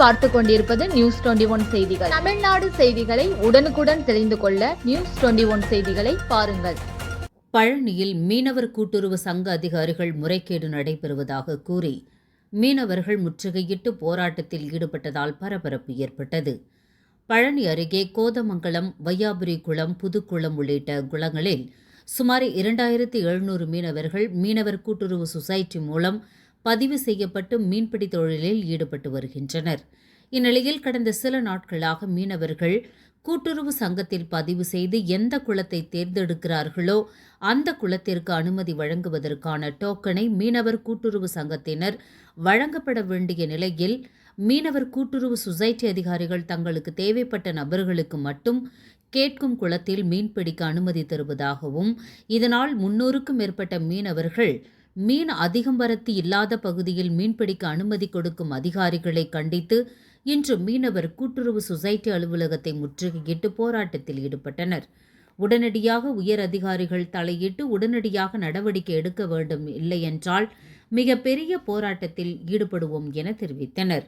பார்த்து கொண்டிருப்பது news twenty one செய்திகள். தமிழ்நாடு செய்திகளை உடனுக்குடன் தெரிந்து கொள்ள நியூஸ் டுவெண்டி ஒன் செய்திகளை பாருங்கள். பழனியில் மீனவர் கூட்டுறவு சங்க அதிகாரிகள் முறைகேடு நடைபெறுவதாக கூறி மீனவர்கள் முற்றுகையிட்டு போராட்டத்தில் ஈடுபட்டதால் பரபரப்பு ஏற்பட்டது. பழனி அருகே கோதமங்கலம் வையாபுரி குளம் புதுக்குளம் உள்ளிட்ட குளங்களில் சுமார் இரண்டாயிரத்தி எழுநூறு மீனவர்கள் மீனவர் கூட்டுறவு சொசைட்டி மூலம் பதிவு செய்யப்பட்டு மீன்பிடி தொழிலில் ஈடுபட்டு வருகின்றனர். இந்நிலையில் கடந்த சில நாட்களாக மீனவர்கள் கூட்டுறவு சங்கத்தில் பதிவு செய்து எந்த குளத்தை தேர்ந்தெடுக்கிறார்களோ அந்த குளத்திற்கு அனுமதி வழங்குவதற்கான டோக்கனை மீனவர் கூட்டுறவு சங்கத்தினர் வழங்கப்பட வேண்டிய நிலையில் மீனவர் கூட்டுறவு சொசைட்டி அதிகாரிகள் தங்களுக்கு தேவைப்பட்ட நபர்களுக்கு மட்டும் கேட்கும் குளத்தில் மீன்பிடிக்க அனுமதி தருவதாகவும் இதனால் முன்னூறுக்கும் மேற்பட்ட மீனவர்கள் மீன் அதிகம் வரத்து இல்லாத பகுதியில் மீன்பிடிக்க அனுமதி கொடுக்கும் அதிகாரிகளை கண்டித்து இன்று மீனவர் கூட்டுறவு சொசைட்டி அலுவலகத்தை முற்றுகையிட்டு போராட்டத்தில் ஈடுபட்டனர். உடனடியாக உயர் அதிகாரிகள் தலையிட்டு உடனடியாக நடவடிக்கை எடுக்க வேண்டும் இல்லையென்றால் மிகப்பெரிய போராட்டத்தில் ஈடுபடுவோம் என தெரிவித்தனர்.